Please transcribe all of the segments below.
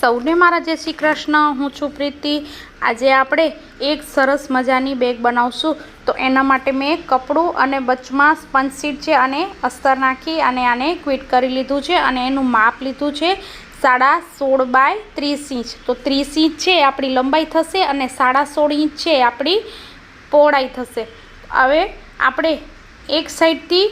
સૌને મારા જય શ્રી કૃષ્ણ. હું છું પ્રીતિ. આજે આપણે એક સરસ મજાની બેગ બનાવશું. તો એના માટે મેં કપડું અને બચમાં સ્પંજ સીટ છે અને અસ્તર નાખી અને આને ક્વિટ કરી લીધું છે અને એનું માપ લીધું છે સાડા સોળ બાય ત્રીસ ઇંચ. તો ત્રીસ ઇંચ છે આપણી લંબાઈ થશે અને સાડા સોળ ઇંચ છે આપણી પહોળાઈ થશે. હવે આપણે એક સાઈડથી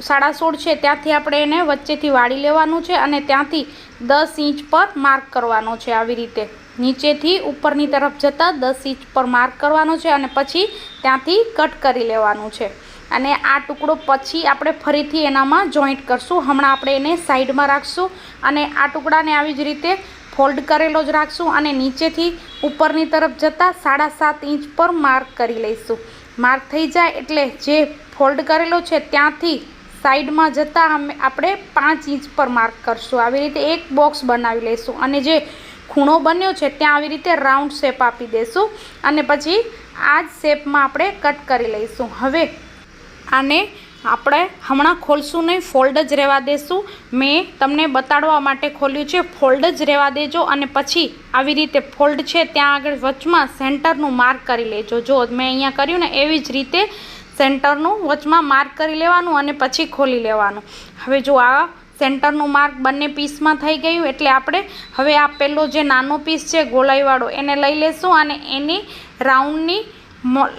સાડા સોળ છે, ત્યાંથી આપણે એને વચ્ચેથી વાળી લેવાનું છે અને ત્યાંથી દસ ઇંચ પર માર્ક કરવાનો છે આવી રીતે. નીચેથી ઉપરની તરફ જતાં દસ ઇંચ પર માર્ક કરવાનો છે અને પછી ત્યાંથી કટ કરી લેવાનું છે. અને આ ટુકડો પછી આપણે ફરીથી એનામાં જોઈન્ટ કરશું. હમણાં આપણે એને સાઈડમાં રાખશું અને આ ટુકડાને આવી જ રીતે ફોલ્ડ કરેલો જ રાખશું અને નીચેથી ઉપરની તરફ જતાં સાડા સાત ઇંચ પર માર્ક કરી લઈશું. માર્ક થઈ જાય એટલે જે ફોલ્ડ કરેલો છે ત્યાંથી સાઈડમાં જતાં અમે આપણે પાંચ ઇંચ પર માર્ક કરશું. આવી રીતે એક બોક્સ બનાવી લઈશું અને જે ખૂણો બન્યો છે ત્યાં આવી રીતે રાઉન્ડ શેપ આપી દઈશું અને પછી આ જ શેપમાં આપણે કટ કરી લઈશું. હવે આને આપણે હમણાં ખોલશું નહીં, ફોલ્ડ જ રહેવા દેશું. મેં તમને બતાડવા માટે ખોલ્યું છે, ફોલ્ડ જ રહેવા દેજો અને પછી આવી રીતે ફોલ્ડ છે ત્યાં આગળ વચમાં સેન્ટરનું માર્ક કરી લેજો. જો મેં અહીંયા કર્યું ને, એવી જ રીતે સેન્ટરનું વચમાં માર્ક કરી લેવાનું અને પછી ખોલી લેવાનું. હવે જો આ સેન્ટરનું માર્ક બંને પીસમાં થઈ ગયું એટલે આપણે હવે આ પહેલો જે નાનો પીસ છે ગોલાઈવાળો, એને લઈ લેશું અને એની રાઉન્ડની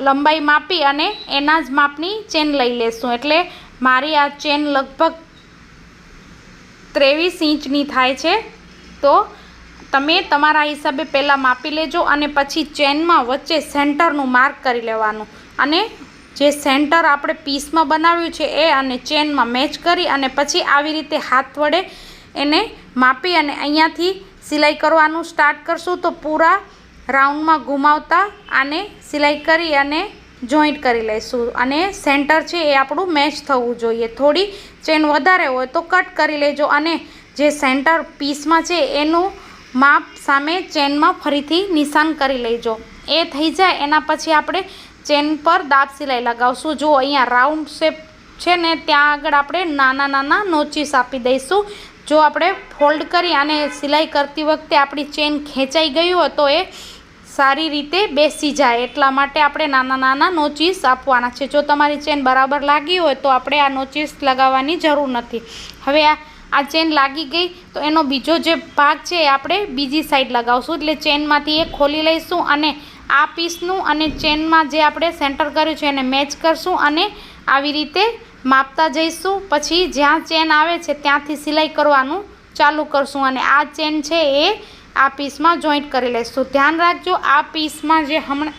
લંબાઈ માપી અને એના જ માપની ચેન લઈ લેશું. એટલે મારી આ ચેન લગભગ ત્રેવીસ ઇંચની થાય છે. તો તમે તમારા હિસાબે પહેલાં માપી લેજો અને પછી ચેનમાં વચ્ચે સેન્ટરનું માર્ક કરી લેવાનું. અને જે સેન્ટર આપણે પીસમાં બનાવ્યું છે એ અને ચેનમાં મેચ કરી અને પછી આવી રીતે હાથ વડે એને માપી અને અહીંયાથી સિલાઈ કરવાનું સ્ટાર્ટ કરશું. તો પૂરા રાઉન્ડમાં ઘુમાવતા આને સિલાઈ કરી અને જોઈન્ટ કરી લઈશું. અને સેન્ટર છે એ આપણું મેચ થવું જોઈએ. થોડી ચેન વધારે હોય તો કટ કરી લેજો અને જે સેન્ટર પીસમાં છે એનું માપ સામે ચેનમાં ફરીથી નિશાન કરી લેજો. એ થઈ જાય. એના પછી આપણે ચેન પર દાંત સિલાઈ લગાવશું. જો અહીંયા રાઉન્ડ શેપ છે ને, ત્યાં આગળ આપણે નાના નાના નોચીસ આપી દઈશું. જો આપણે ફોલ્ડ કરી અને સિલાઈ કરતી વખતે આપણી ચેન ખેંચાઈ ગઈ હોય, તો એ સારી રીતે બેસી જાય. એટલા માટે આપણે નાના નાના નોચીસ આપવાના છે. જો તમારી ચેન બરાબર લાગી હોય, તો આપણે આ નોચીસ લગાવવાની જરૂર નથી. હવે આ આ ચેન લાગી ગઈ, તો એનો બીજો જે ભાગ છે, એ આપણે બીજી સાઈડ લગાવશું. એટલે ચેનમાંથી એ ખોલી લઈશું અને આ પીસનું અને ચેનમાં જે આપણે સેન્ટર કર્યું છે એને મેચ કરશું અને આવી રીતે માપતા જઈશું. પછી જ્યાં ચેન આવે છે ત્યાંથી સિલાઈ કરવાનું ચાલુ કરશું અને આ ચેન છે એ આ પીસમાં જોઈન્ટ કરી લઈશું ધ્યાન રાખજો, આ પીસમાં જે હમણાં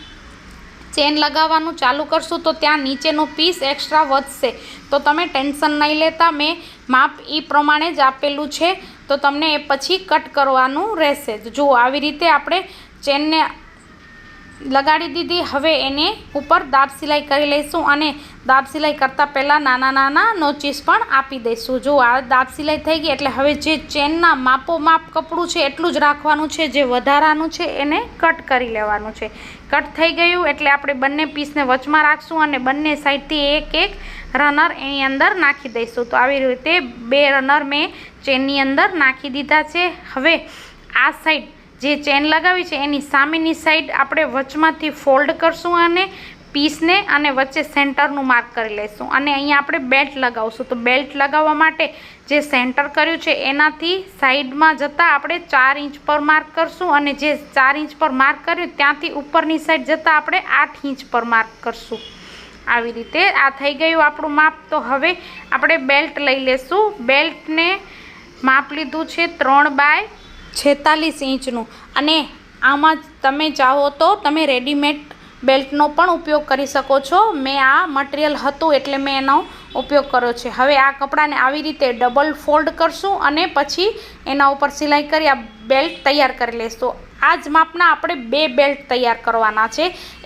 ચેન લગાવવાનું ચાલુ કરશું તો ત્યાં નીચેનો પીસ એક્સ્ટ્રા વધશે. તો તમે ટેન્શન નહીં લેતા, મેં માપ એ પ્રમાણે જ આપેલું છે. તો તમને એ પછી કટ કરવાનું રહેશે. જો આવી રીતે આપણે ચેનને લગાડી દીધી. હવે એને ઉપર દાબ સિલાઈ કરી લઈશું અને દાબ સિલાઈ કરતાં પહેલાં નાના નાના નોચીસ પણ આપી દઈશું. જો આ દાબ સિલાઈ થઈ ગઈ એટલે હવે જે ચેનના માપો માપ કપડું છે એટલું જ રાખવાનું છે. જે વધારાનું છે એને કટ કરી લેવાનું છે. કટ થઈ ગયું એટલે આપણે બંને પીસને વચમાં રાખશું અને બંને સાઈડથી એક એક રનર એની અંદર નાખી દઈશું. તો આવી રીતે બે રનર મેં ચેનની અંદર નાખી દીધા છે. હવે આ સાઈડ જે ચેન લગાવી છે, એની સામેની સાઈડ આપણે વચમાંથી ફોલ્ડ કરશું અને પીસને અને વચ્ચે સેન્ટરનું માર્ક કરી લઈશું. અને અહીંયા આપણે બેલ્ટ લગાવશું. તો બેલ્ટ લગાવવા માટે જે સેન્ટર કર્યું છે, એનાથી સાઈડમાં જતાં આપણે ચાર ઇંચ પર માર્ક કરશું અને જે ચાર ઇંચ પર માર્ક કર્યું, ત્યાંથી ઉપરની સાઈડ જતાં આપણે આઠ ઇંચ પર માર્ક કરશું. આવી રીતે આ થઈ ગયું આપણું માપ. તો હવે આપણે બેલ્ટ લઈ લેશું. બેલ્ટને માપ લીધું છે ત્રણ બાય છેતાલીસ ઇંચનું. અને આમાં તમે ચાહો તો તમે રેડીમેડ બેલ્ટનો પણ ઉપયોગ કરી શકો છો. મેં આ મટીરિયલ હતું એટલે મેં એનો ઉપયોગ કર્યો છે. હવે આ કપડાને આવી રીતે ડબલ ફોલ્ડ કરશું અને પછી એના ઉપર સિલાઈ કરી આ બેલ્ટ તૈયાર કરી લઈશું આ જ માપના આપણે બે બેલ્ટ તૈયાર કરવાના છે.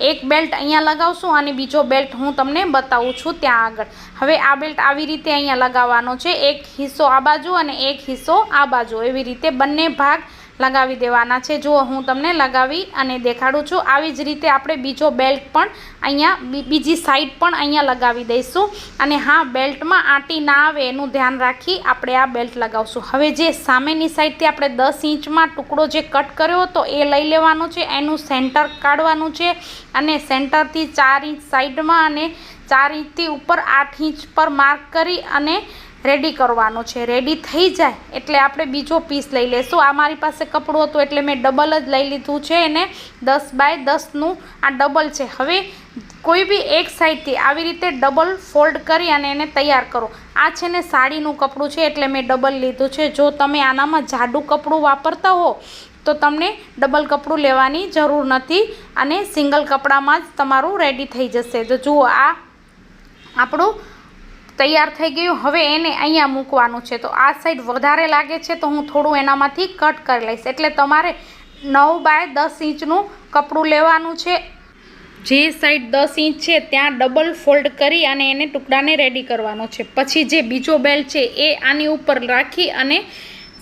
એક બેલ્ટ અહીંયા લગાવશું અને બીજો બેલ્ટ હું તમને બતાવું છું ત્યાં આગળ. હવે આ બેલ્ટ આવી રીતે અહીંયા લગાવવાનો છે. એક હિસ્સો આ બાજુ અને એક હિસ્સો આ બાજુ. એવી રીતે બંને ભાગ લગાવી દેવાના છે. જુઓ, હું તમને લગાવી અને દેખાડું છું. આવી જ રીતે આપણે બીજો બેલ્ટ પણ અહીંયા બીજી સાઈડ પણ અહીંયા લગાવી દઈશું. અને હા, બેલ્ટમાં આંટી ના આવે એનું ધ્યાન રાખી આપણે આ બેલ્ટ લગાવશું. હવે જે સામેની સાઈડથી આપણે દસ ઇંચમાં ટુકડો જે કટ કર્યો હતો એ લઈ લેવાનો છે. એનું સેન્ટર કાઢવાનું છે અને સેન્ટરથી ચાર ઇંચ સાઈડમાં અને ચાર ઇંચથી ઉપર આઠ ઇંચ પર માર્ક કરી અને રેડી કરવાનું છે રેડી થઈ જાય, એટલે આપણે બીજો પીસ લઈ લેશું. આ મારી પાસે કપડું હતું, એટલે મેં ડબલ જ લઈ લીધું છે, એને દસ બાય દસનું આ ડબલ છે. હવે કોઈ બી એક સાઈડથી આવી રીતે ડબલ ફોલ્ડ કરી અને એને તૈયાર કરો. આ છે ને સાડીનું કપડું છે, એટલે મેં ડબલ લીધું છે. જો તમે આનામાં જાડું કપડું વાપરતા હો, તો તમને ડબલ કપડું લેવાની જરૂર નથી અને સિંગલ કપડામાં જ તમારું રેડી થઈ જશે. તો જુઓ, આ આપણું તૈયાર થઈ ગયું. હવે એને અહીંયા મૂકવાનું છે. તો આ સાઈડ વધારે લાગે છે તો હું થોડું એનામાંથી કટ કરી લઈશ. એટલે તમારે નવ બાય દસ ઇંચનું કપડું લેવાનું છે. જે સાઈડ દસ ઇંચ છે ત્યાં ડબલ ફોલ્ડ કરી અને એને ટુકડાને રેડી કરવાનો છે. પછી જે બીજો બેલ્ટ છે એ આની ઉપર રાખી અને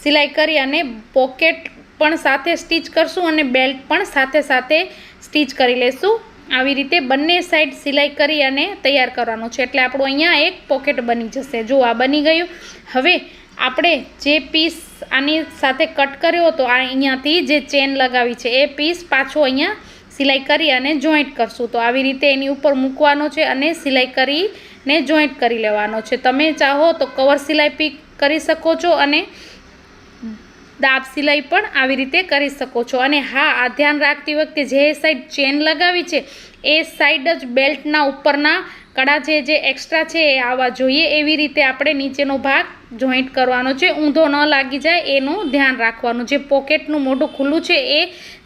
સિલાઈ કરી અને પોકેટ પણ સાથે સ્ટીચ કરશું અને બેલ્ટ પણ સાથે સાથે સ્ટીચ કરી લેશું. આવી રીતે બંને સાઈડ સિલાઈ કરી અને તૈયાર કરવાનું છે. એટલે આપણું અહીંયા એક પોકેટ બની જશે. જો આ બની ગયું. હવે આપણે જે પીસ આની સાથે કટ કર્યો હતો, આ અહીંયાથી જે ચેન લગાવી છે, એ પીસ પાછો અહીંયા સિલાઈ કરી અને જોઈન્ટ કરશું. તો આવી રીતે એની ઉપર મૂકવાનો છે અને સિલાઈ કરીને જોઈન્ટ કરી લેવાનો છે. તમે ચાહો તો કવર સિલાઈ પી કરી શકો છો અને દાબ સિલાઈ પણ આવી રીતે કરી શકો છો. અને હા, આ ધ્યાન રાખતી વખતે જે સાઈડ ચેન લગાવી છે, એ સાઈડ જ બેલ્ટના ઉપરના કડા જે જે એક્સ્ટ્રા છે, એ આવવા જોઈએ. એવી રીતે આપણે નીચેનો ભાગ જોઈન્ટ કરવાનો છે. ઊંધો ન લાગી જાય, એનું ધ્યાન રાખવાનું. જે પોકેટનું મોઢું ખુલ્લું છે, એ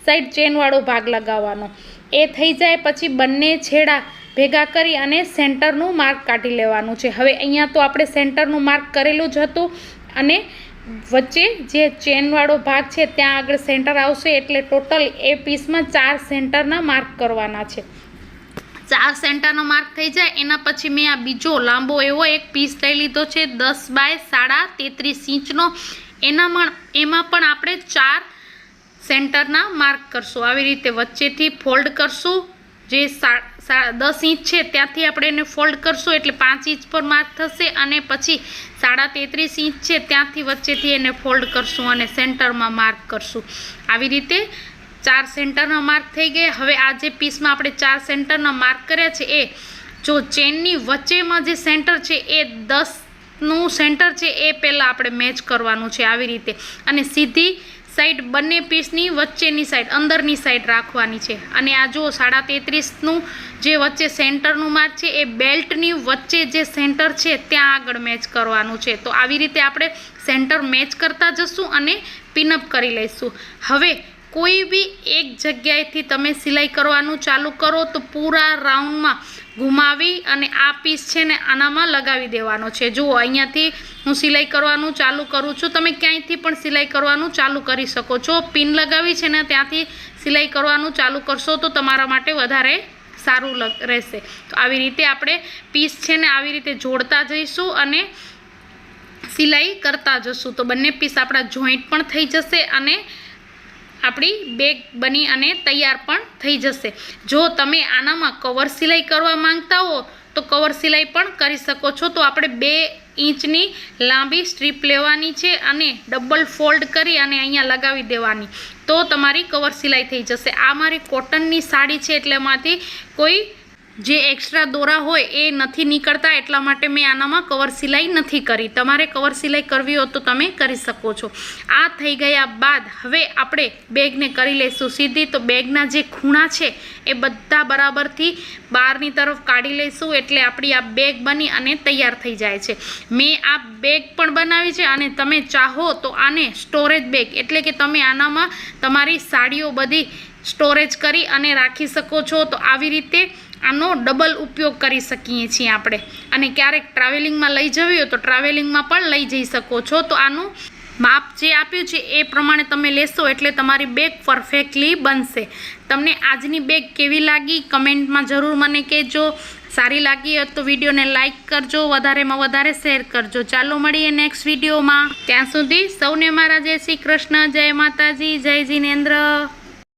સાઈડ ચેનવાળો ભાગ લગાવવાનો. એ થઈ જાય પછી બંને છેડા ભેગા કરી અને સેન્ટરનું માર્ક કાઢી લેવાનું છે. હવે અહીંયા તો આપણે સેન્ટરનું માર્ક કરેલું જ હતું અને વચ્ચે જે ચેનવાળો ભાગ છે, ત્યાં આગળ સેન્ટર આવશે એટલે ટોટલ એ પીસમાં ચાર સેન્ટરના માર્ક કરવાના છે. ચાર સેન્ટરનો માર્ક થઈ જાય, એના પછી મેં આ બીજો લાંબો એવો એક પીસ લઈ લીધો છે, દસ બાય સાડા તેત્રીસ ઇંચનો. એનામાં એમાં પણ આપણે ચાર સેન્ટરના માર્ક કરશું. આવી રીતે વચ્ચેથી ફોલ્ડ કરશું. જે સા દસ ઇંચ છે, ત્યાંથી આપણે એને ફોલ્ડ કરશું એટલે પાંચ ઇંચ પર માર્ક થશે અને પછી સાડા તેત્રીસ ઇંચ છે, ત્યાંથી વચ્ચેથી એને ફોલ્ડ કરશું અને સેન્ટરમાં માર્ક કરશું. આવી રીતે ચાર સેન્ટરના માર્ક થઈ ગયા. હવે આ જે પીસમાં આપણે ચાર સેન્ટરના માર્ક કર્યા છે, એ જો ચેનની વચ્ચેમાં જે સેન્ટર છે, એ દસનું સેન્ટર છે, એ પહેલાં આપણે મેચ કરવાનું છે, આવી રીતે. અને સીધી સાઈડ બંને પીસની વચ્ચેની સાઈડ, અંદરની સાઈડ રાખવાની છે. અને આ જો સાડા તેત્રીસનું જે વચ્ચે સેન્ટરનું માર્ક છે, એ બેલ્ટની વચ્ચે જે સેન્ટર છે, ત્યાં આગળ મેચ કરવાનું છે. તો આવી રીતે આપણે સેન્ટર મેચ કરતા જશું અને પિનઅપ કરી લઈશું. હવે કોઈ બી એક જગ્યાએથી તમે સિલાઈ કરવાનું ચાલુ કરો તો પૂરા રાઉન્ડમાં ઘુમાવી અને આ પીસ છે ને આનામાં લગાવી દેવાનો છે. જુઓ, અહીંયાથી હું સિલાઈ કરવાનું ચાલુ કરું છું. તમે ક્યાંયથી પણ સિલાઈ કરવાનું ચાલુ કરી શકો છો. પિન લગાવી છે ને ત્યાંથી સિલાઈ કરવાનું ચાલુ કરશો તો તમારા માટે વધારે સારું રહેશે. તો આવી રીતે આપણે પીસ છે ને આવી રીતે જોડતા જઈશું અને સિલાઈ કરતા જશું. તો બંને પીસ આપણા જોઈન્ટ પણ થઈ જશે અને આપણી બેગ બની અને તૈયાર પણ થઈ જશે. જો તમે આનામાં કવર સિલાઈ કરવા માંગતા હો, તો કવર સિલાઈ પણ કરી શકો છો. તો આપણે બે ઇંચની લાંબી સ્ટ્રીપ લેવાની છે અને ડબલ ફોલ્ડ કરી અને અહીંયા લગાવી દેવાની. તો તમારી કવર સિલાઈ થઈ જશે. આ મારી કોટનની સાડી છે, એટલે એમાંથી કોઈ જે એક્સ્ટ્રા દોરા હોય એ નથી નીકળતા, એટલા માટે મેં આનામાં કવર સિલાઈ નથી કરી. તમારે કવર સિલાઈ કરવી હોય તો તમે કરી શકો છો. આ થઈ ગયા બાદ હવે આપણે બેગને કરી લઈશું. સીધી તો બેગના જે ખૂણા છે એ બધા બરાબરથી બહારની તરફ કાઢી લઈશું એટલે આપણી આ બેગ બની અને તૈયાર થઈ જાય છે. મેં આ બેગ પણ બનાવી છે અને તમે ચાહો તો આને સ્ટોરેજ બેગ, એટલે કે તમે આનામાં તમારી સાડીઓ બધી સ્ટોરેજ કરી અને રાખી શકો છો. તો આવી રીતે આનો ડબલ ઉપયોગ કરી શકીએ છીએ આપણે. અને ક્યારેક ટ્રાવેલિંગમાં લઈ જવી હોય તો ટ્રાવેલિંગમાં પણ લઈ જઈ શકો છો. તો આનું માપ જે આપ્યું છે એ પ્રમાણે તમે લેશો એટલે તમારી બેગ પરફેક્ટલી બનશે. તમને આજની બેગ કેવી લાગી? કમેન્ટમાં જરૂર મને કહેજો. સારી લાગી હોય તો વિડીયોને લાઇક કરજો. વધારેમાં વધારે શેર કરજો. ચાલો મળીએ નેક્સ્ટ વિડીયોમાં. ત્યાં સુધી સૌને મારા જય શ્રી કૃષ્ણ, જય માતાજી, જય જીનેન્દ્ર.